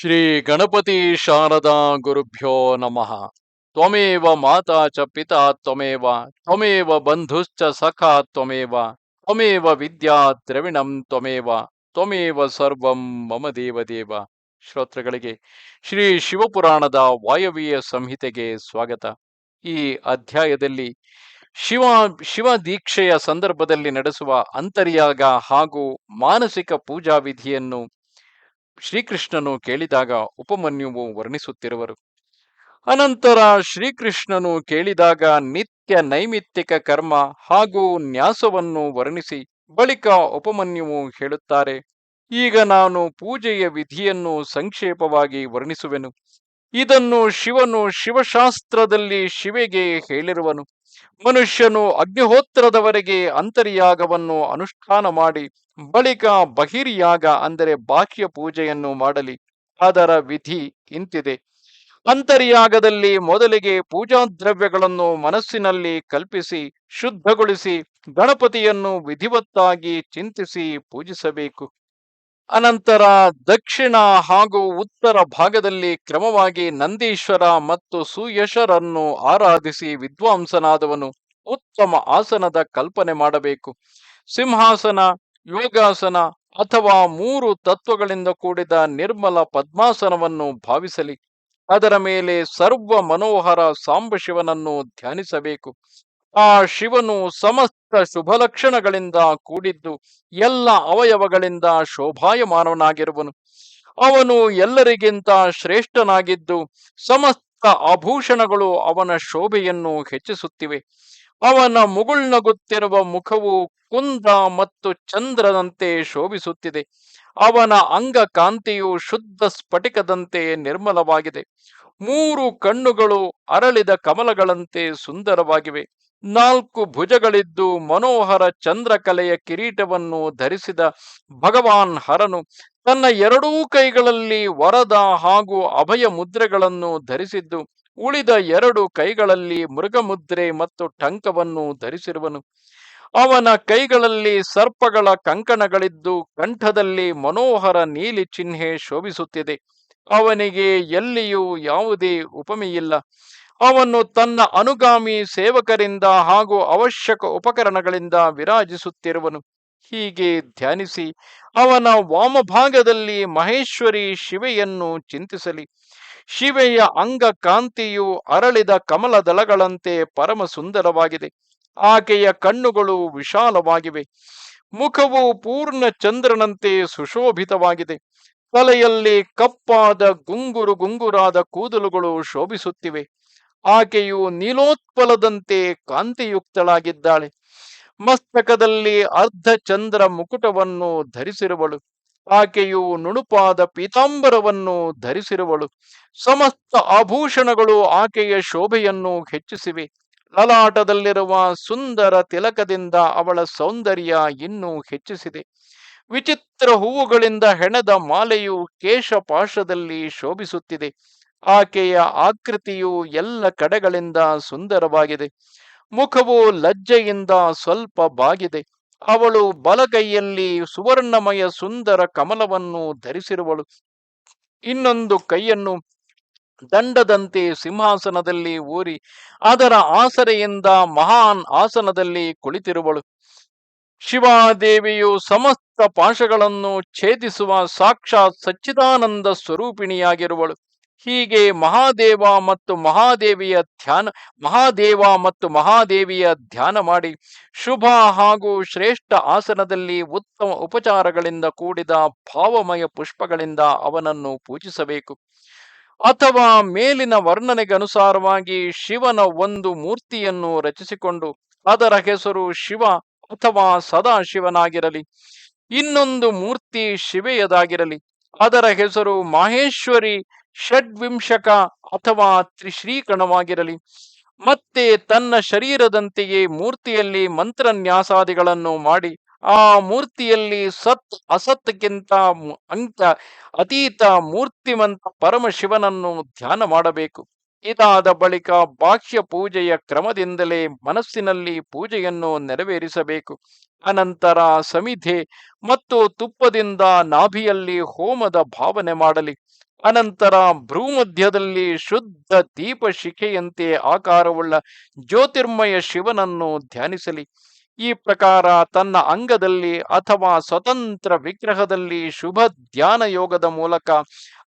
ಶ್ರೀ ಗಣಪತಿ ಶಾರದಾ ಗುರುಭ್ಯೋ ನಮಃ. ತ್ವಮೇವ ಮಾತಾ ಚ ಪಿತಾ ತ್ವಮೇವ ತ್ವಮೇವ ಬಂಧುಶ್ಚ ಸಖಾ ತ್ವಮೇವ ತ್ವಮೇವ ವಿದ್ಯಾ ದ್ರವಿಣಂ ತ್ವಮೇವ ತ್ವಮೇವ ಸರ್ವಂ ಮಮ ದೇವದೇವ. ಶ್ರೋತೃಗಳಿಗೆ ಶ್ರೀ ಶಿವಪುರಾಣದ ವಾಯವೀಯ ಸಂಹಿತೆಗೆ ಸ್ವಾಗತ. ಈ ಅಧ್ಯಾಯದಲ್ಲಿ ಶಿವ ಶಿವ ದೀಕ್ಷೆಯ ಸಂದರ್ಭದಲ್ಲಿ ನಡೆಸುವ ಅಂತರ್ಯಾಗ ಹಾಗೂ ಮಾನಸಿಕ ಪೂಜಾ ವಿಧಿಯನ್ನು ಶ್ರೀಕೃಷ್ಣನು ಕೇಳಿದಾಗ ಉಪಮನ್ಯುವು ವರ್ಣಿಸುತ್ತಿರುವರು. ಅನಂತರ ಶ್ರೀಕೃಷ್ಣನು ಕೇಳಿದಾಗ, ನಿತ್ಯ ನೈಮಿತ್ತಿಕ ಕರ್ಮ ಹಾಗೂ ನ್ಯಾಸವನ್ನು ವರ್ಣಿಸಿ, ಬಳಿಕ ಉಪಮನ್ಯುವು ಹೇಳುತ್ತಾರೆ, ಈಗ ನಾನು ಪೂಜೆಯ ವಿಧಿಯನ್ನು ಸಂಕ್ಷೇಪವಾಗಿ ವರ್ಣಿಸುವೆನು. ಇದನ್ನು ಶಿವನು ಶಿವಶಾಸ್ತ್ರದಲ್ಲಿ ಶಿವೆಗೆ ಹೇಳಿರುವನು. ಮನುಷ್ಯನು ಅಗ್ನಿಹೋತ್ರದವರೆಗೆ ಅಂತರ್ಯಾಗವನ್ನು ಅನುಷ್ಠಾನ ಮಾಡಿ, ಬಳಿಕ ಬಹಿರ್ಯಾಗ ಅಂದರೆ ಬಾಹ್ಯ ಪೂಜೆಯನ್ನು ಮಾಡಲಿ. ಅದರ ವಿಧಿ ಇಂತಿದೆ. ಅಂತರ್ಯಾಗದಲ್ಲಿ ಮೊದಲಿಗೆ ಪೂಜಾ ದ್ರವ್ಯಗಳನ್ನು ಮನಸ್ಸಿನಲ್ಲಿ ಕಲ್ಪಿಸಿ, ಶುದ್ಧಗೊಳಿಸಿ, ಗಣಪತಿಯನ್ನು ವಿಧಿವತ್ತಾಗಿ ಚಿಂತಿಸಿ ಪೂಜಿಸಬೇಕು. ಅನಂತರ ದಕ್ಷಿಣ ಹಾಗೂ ಉತ್ತರ ಭಾಗದಲ್ಲಿ ಕ್ರಮವಾಗಿ ನಂದೀಶ್ವರ ಮತ್ತು ಸುಯಶರನ್ನು ಆರಾಧಿಸಿ ವಿದ್ವಾಂಸನಾದವನು ಉತ್ತಮ ಆಸನದ ಕಲ್ಪನೆ ಮಾಡಬೇಕು. ಸಿಂಹಾಸನ, ಯೋಗಾಸನ ಅಥವಾ ಮೂರು ತತ್ವಗಳಿಂದ ಕೂಡಿದ ನಿರ್ಮಲ ಪದ್ಮಾಸನವನ್ನು ಭಾವಿಸಲಿ. ಅದರ ಮೇಲೆ ಸರ್ವ ಮನೋಹರ ಸಾಂಬಶಿವನನ್ನು ಧ್ಯಾನಿಸಬೇಕು. ಆ ಶಿವನು ಸಮಸ್ತ ಶುಭ ಲಕ್ಷಣಗಳಿಂದ ಕೂಡಿದ್ದು ಎಲ್ಲ ಅವಯವಗಳಿಂದ ಶೋಭಾಯಮಾನವನಾಗಿರುವನು. ಅವನು ಎಲ್ಲರಿಗಿಂತ ಶ್ರೇಷ್ಠನಾಗಿದ್ದು ಸಮಸ್ತ ಆಭೂಷಣಗಳು ಅವನ ಶೋಭೆಯನ್ನು ಹೆಚ್ಚಿಸುತ್ತಿವೆ. ಅವನ ಮುಗುಳ್ನಗುತ್ತಿರುವ ಮುಖವು ಕುಂದ ಮತ್ತು ಚಂದ್ರನಂತೆ ಶೋಭಿಸುತ್ತಿದೆ. ಅವನ ಅಂಗ ಕಾಂತಿಯು ಶುದ್ಧ ಸ್ಫಟಿಕದಂತೆ ನಿರ್ಮಲವಾಗಿದೆ. ಮೂರು ಕಣ್ಣುಗಳು ಅರಳಿದ ಕಮಲಗಳಂತೆ ಸುಂದರವಾಗಿವೆ. ನಾಲ್ಕು ಭುಜಗಳಿದ್ದು ಮನೋಹರ ಚಂದ್ರಕಲೆಯ ಕಿರೀಟವನ್ನು ಧರಿಸಿದ ಭಗವಾನ್ ಹರನು ತನ್ನ ಎರಡೂ ಕೈಗಳಲ್ಲಿ ವರದ ಹಾಗೂ ಅಭಯ ಮುದ್ರೆಗಳನ್ನು ಧರಿಸಿದ್ದು, ಉಳಿದ ಎರಡು ಕೈಗಳಲ್ಲಿ ಮೃಗಮುದ್ರೆ ಮತ್ತು ಟಂಕವನ್ನು ಧರಿಸಿರುವನು. ಅವನ ಕೈಗಳಲ್ಲಿ ಸರ್ಪಗಳ ಕಂಕಣಗಳಿದ್ದು ಕಂಠದಲ್ಲಿ ಮನೋಹರ ನೀಲಿ ಚಿಹ್ನೆ ಶೋಭಿಸುತ್ತಿದೆ. ಅವನಿಗೆ ಎಲ್ಲಿಯೂ ಯಾವುದೇ ಉಪಮೆಯಿಲ್ಲ. ಅವನು ತನ್ನ ಅನುಗಾಮಿ ಸೇವಕರಿಂದ ಹಾಗೂ ಅವಶ್ಯಕ ಉಪಕರಣಗಳಿಂದ ವಿರಾಜಿಸುತ್ತಿರುವನು. ಹೀಗೆ ಧ್ಯಾನಿಸಿ ಅವನ ವಾಮಭಾಗದಲ್ಲಿ ಮಹೇಶ್ವರಿ ಶಿವೆಯನ್ನು ಚಿಂತಿಸಲಿ. ಶಿವೆಯ ಅಂಗ ಕಾಂತಿಯು ಅರಳಿದ ಕಮಲದಳಗಳಂತೆ ಪರಮ ಸುಂದರವಾಗಿದೆ ಆಕೆಯ ಕಣ್ಣುಗಳು ವಿಶಾಲವಾಗಿವೆ. ಮುಖವು ಪೂರ್ಣ ಚಂದ್ರನಂತೆ ಸುಶೋಭಿತವಾಗಿದೆ. ತಲೆಯಲ್ಲಿ ಕಪ್ಪಾದ ಗುಂಗುರು ಗುಂಗುರಾದ ಕೂದಲುಗಳು ಶೋಭಿಸುತ್ತಿವೆ. ಆಕೆಯು ನೀಲೋತ್ಪಲದಂತೆ ಕಾಂತಿಯುಕ್ತಳಾಗಿದ್ದಾಳೆ. ಮಸ್ತಕದಲ್ಲಿ ಅರ್ಧ ಚಂದ್ರ ಮುಕುಟವನ್ನು ಧರಿಸಿರುವಳು. ಆಕೆಯು ನುಣುಪಾದ ಪೀತಾಂಬರವನ್ನು ಧರಿಸಿರುವಳು. ಸಮಸ್ತ ಆಭೂಷಣಗಳು ಆಕೆಯ ಶೋಭೆಯನ್ನು ಹೆಚ್ಚಿಸಿವೆ. ಲಲಾಟದಲ್ಲಿರುವ ಸುಂದರ ತಿಲಕದಿಂದ ಅವಳ ಸೌಂದರ್ಯ ಇನ್ನೂ ಹೆಚ್ಚಿಸಿದೆ. ವಿಚಿತ್ರ ಹೂವುಗಳಿಂದ ಹೆಣೆದ ಮಾಲೆಯು ಕೇಶಪಾಶದಲ್ಲಿ ಶೋಭಿಸುತ್ತಿದೆ. ಆಕೆಯ ಆಕೃತಿಯು ಎಲ್ಲ ಕಡೆಗಳಿಂದ ಸುಂದರವಾಗಿದೆ. ಮುಖವು ಲಜ್ಜೆಯಿಂದ ಸ್ವಲ್ಪ ಬಾಗಿದೆ. ಅವಳು ಬಲಗೈಯಲ್ಲಿ ಸುವರ್ಣಮಯ ಸುಂದರ ಕಮಲವನ್ನು ಧರಿಸಿರುವಳು. ಇನ್ನೊಂದು ಕೈಯನ್ನು ದಂಡದಂತೆ ಸಿಂಹಾಸನದಲ್ಲಿ ಊರಿ ಅದರ ಆಸರೆಯಿಂದ ಮಹಾನ್ ಆಸನದಲ್ಲಿ ಕುಳಿತಿರುವಳು. ಶಿವಾದೇವಿಯು ಸಮಸ್ತ ಪಾಶಗಳನ್ನು ಛೇದಿಸುವ ಸಾಕ್ಷಾತ್ ಸಚ್ಚಿದಾನಂದ ಸ್ವರೂಪಿಣಿಯಾಗಿರುವಳು. ಹೀಗೆ ಮಹಾದೇವ ಮತ್ತು ಮಹಾದೇವಿಯ ಧ್ಯಾನ, ಮಹಾದೇವ ಮತ್ತು ಮಹಾದೇವಿಯ ಧ್ಯಾನ ಮಾಡಿ ಶುಭ ಹಾಗೂ ಶ್ರೇಷ್ಠ ಆಸನದಲ್ಲಿ ಉತ್ತಮ ಉಪಚಾರಗಳಿಂದ ಕೂಡಿದ ಭಾವಮಯ ಪುಷ್ಪಗಳಿಂದ ಅವನನ್ನು ಪೂಜಿಸಬೇಕು. ಅಥವಾ ಮೇಲಿನ ವರ್ಣನೆಗನುಸಾರವಾಗಿ ಶಿವನ ಒಂದು ಮೂರ್ತಿಯನ್ನು ರಚಿಸಿಕೊಂಡು ಅದರ ಹೆಸರು ಶಿವ ಅಥವಾ ಸದಾ ಶಿವನಾಗಿರಲಿ ಇನ್ನೊಂದು ಮೂರ್ತಿ ಶಿವೆಯದಾಗಿರಲಿ. ಅದರ ಹೆಸರು ಮಾಹೇಶ್ವರಿ ಷಡ್ವಿಂಶಕ ಅಥವಾ ತ್ರಿಶ್ರೀಕಣವಾಗಿರಲಿ. ಮತ್ತೆ ತನ್ನ ಶರೀರದಂತೆಯೇ ಮೂರ್ತಿಯಲ್ಲಿ ಮಂತ್ರನ್ಯಾಸಾದಿಗಳನ್ನು ಮಾಡಿ ಆ ಮೂರ್ತಿಯಲ್ಲಿ ಸತ್ ಅಸತ್ಕ್ಕಿಂತ ಅಂಕ ಅತೀತ ಮೂರ್ತಿಮಂತ ಪರಮಶಿವನನ್ನು ಧ್ಯಾನ ಮಾಡಬೇಕು. ಇದಾದ ಬಳಿಕ ಬಾಹ್ಯ ಪೂಜೆಯ ಕ್ರಮದಿಂದಲೇ ಮನಸ್ಸಿನಲ್ಲಿ ಪೂಜೆಯನ್ನು ನೆರವೇರಿಸಬೇಕು. ಅನಂತರ ಸಮಿಧೆ ಮತ್ತು ತುಪ್ಪದಿಂದ ನಾಭಿಯಲ್ಲಿ ಹೋಮದ ಭಾವನೆ ಮಾಡಲಿ. ಅನಂತರ ಭ್ರೂಮಧ್ಯದಲ್ಲಿ ಶುದ್ಧ ದೀಪ ಶಿಖೆಯಂತೆ ಆಕಾರವುಳ್ಳ ಜ್ಯೋತಿರ್ಮಯ ಶಿವನನ್ನು ಧ್ಯಾನಿಸಲಿ. ಈ ಪ್ರಕಾರ ತನ್ನ ಅಂಗದಲ್ಲಿ ಅಥವಾ ಸ್ವತಂತ್ರ ವಿಗ್ರಹದಲ್ಲಿ ಶುಭ ಧ್ಯಾನ ಯೋಗದ ಮೂಲಕ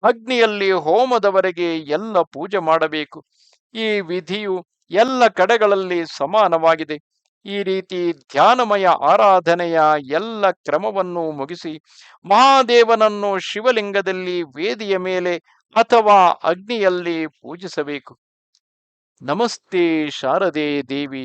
ಅಗ್ನಿಯಲ್ಲಿ ಹೋಮದವರೆಗೆ ಎಲ್ಲ ಪೂಜೆ ಮಾಡಬೇಕು. ಈ ವಿಧಿಯು ಎಲ್ಲ ಕಡೆಗಳಲ್ಲಿ ಸಮಾನವಾಗಿದೆ. ಈ ರೀತಿ ಧ್ಯಾನಮಯ ಆರಾಧನೆಯ ಎಲ್ಲ ಕ್ರಮವನ್ನು ಮುಗಿಸಿ ಮಹಾದೇವನನ್ನು ಶಿವಲಿಂಗದಲ್ಲಿ ವೇದಿಯ ಮೇಲೆ ಅಥವಾ ಅಗ್ನಿಯಲ್ಲಿ ಪೂಜಿಸಬೇಕು. ನಮಸ್ತೆ ಶಾರದೆ ದೇವಿ.